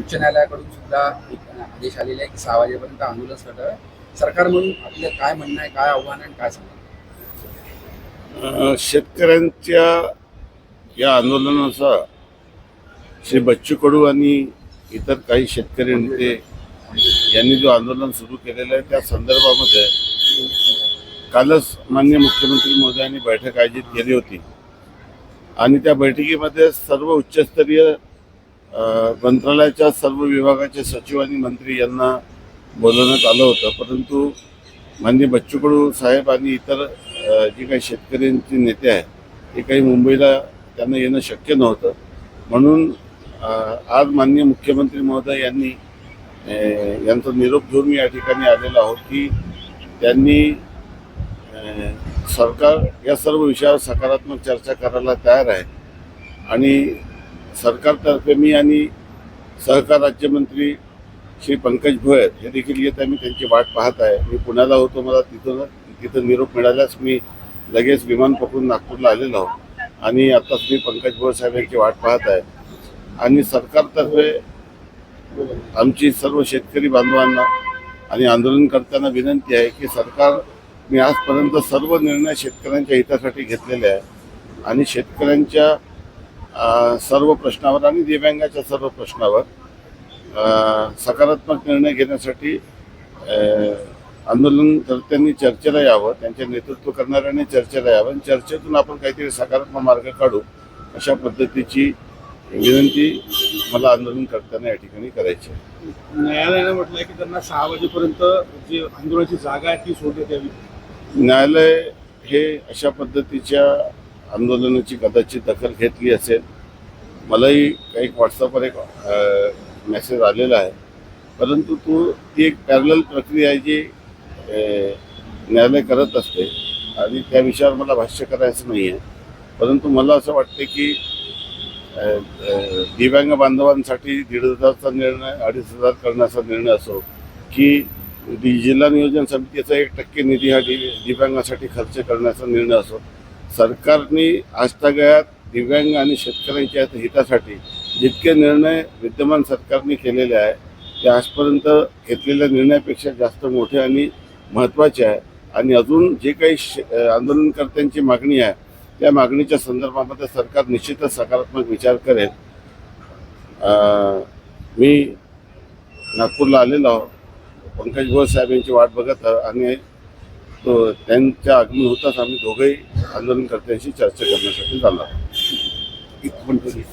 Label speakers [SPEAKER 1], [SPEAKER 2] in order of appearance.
[SPEAKER 1] उच्च न्यायालयाकडून सुद्धा एक आदेश आलेले आहे की सहा वाजेपर्यंत आंदोलन करावं सरकार म्हणून आपलं काय म्हणणं आहे काय आव्हान आहे काय सांगा
[SPEAKER 2] शेतकऱ्यांच्या या आंदोलनाचा श्री बच्चू कडू आणि इतर काही शेतकरी नेते यांनी जो आंदोलन सुरू केलेलं आहे त्या संदर्भामध्ये कालच मान्य मुख्यमंत्री महोदयांनी बैठक आयोजित केली होती. आणि त्या बैठकीमध्ये सर्व उच्चस्तरीय मंत्रालयाच्या सर्व विभागाचे सचिव आणि मंत्री यांना बोलवण्यात आलं होतं. परंतु माननीय बच्चू कडू साहेब आणि इतर जे काही शेतकऱ्यांचे नेते आहेत ते काही मुंबईला त्यांना येणं शक्य नव्हतं. म्हणून आज माननीय मुख्यमंत्री महोदय यांनी यांचा निरोप घेऊन मी या ठिकाणी आलेलो आहोत की त्यांनी सरकार या सर्व विषयावर सकारात्मक चर्चा करायला तयार आहे. आणि सरकारतर्फे मी आणि सहकार राज्यमंत्री श्री पंकज भोयर हे देखील येत आहे. मी त्यांची वाट पाहत आहे. मी पुण्याला होतो. मला तिथून तिथं निरोप मिळाल्यास मी लगेच विमान पकडून नागपूरला आलेलो आहो आणि आत्ताच मी पंकज भोयर साहेब यांची वाट पाहत आहे. आणि सरकारतर्फे आमची सर्व शेतकरी बांधवांना आणि आंदोलनकर्त्यांना विनंती आहे की सरकार मी आजपर्यंत सर्व निर्णय शेतकऱ्यांच्या हितासाठी घेतलेले आहे. आणि शेतकऱ्यांच्या सर्व प्रश्नावर आणि दिव्यांगाच्या सर्व प्रश्नावर सकारात्मक निर्णय घेण्यासाठी आंदोलनकर्त्यांनी चर्चेला यावं त्यांचे नेतृत्व करणाऱ्यांनी चर्चेला यावं आणि चर्चेतून आपण काहीतरी सकारात्मक मार्ग काढू अशा पद्धतीची विनंती मला आंदोलनकर्त्यांना या ठिकाणी करायची आहे.
[SPEAKER 3] न्यायालयानं म्हटलंय की त्यांना सहा वाजेपर्यंत जी आंदोलनाची जागा आहे ती सोडण्यात यावी.
[SPEAKER 2] न्यायालय हे अशा पद्धतीच्या आंदोलनाची कदाचित दखल घेतली असेल. मलाही काही व्हॉट्सअपवर एक मेसेज आलेला आहे. परंतु तो ती एक पॅरल प्रक्रिया आहे जी न्यायालय करत असते. आणि त्या विषयावर मला भाष्य करायचं नाही आहे. परंतु मला असं वाटते की दिव्यांग बांधवांसाठी दीड हजारचा निर्णय अडीच हजार करण्याचा निर्णय असो की जिल्हा नियोजन समितीचा एक टक्के निधी हा दिव्यांगासाठी खर्च करण्याचा निर्णय असो सरकारने आजतागळ्यात दिव्यांग आणि शेतकऱ्यांच्या हितासाठी जितके निर्णय विद्यमान सरकारने केलेले आहे ते आजपर्यंत घेतलेल्या निर्णयापेक्षा जास्त मोठे आणि महत्त्वाचे आहे. आणि अजून जे काही शे- आंदोलनकर्त्यांची मागणी आहे त्या मागणीच्या संदर्भामध्ये सरकार निश्चितच सकारात्मक विचार करेल. मी नागपूरला आलेलो आहो पंकज भोर साहेब यांची वाट बघत आणि तो त्यांच्या आगमन होताच आम्ही दोघंही आंदोलनकर्त्यांशी चर्चा करण्यासाठी जाणार
[SPEAKER 3] एक मिनिट.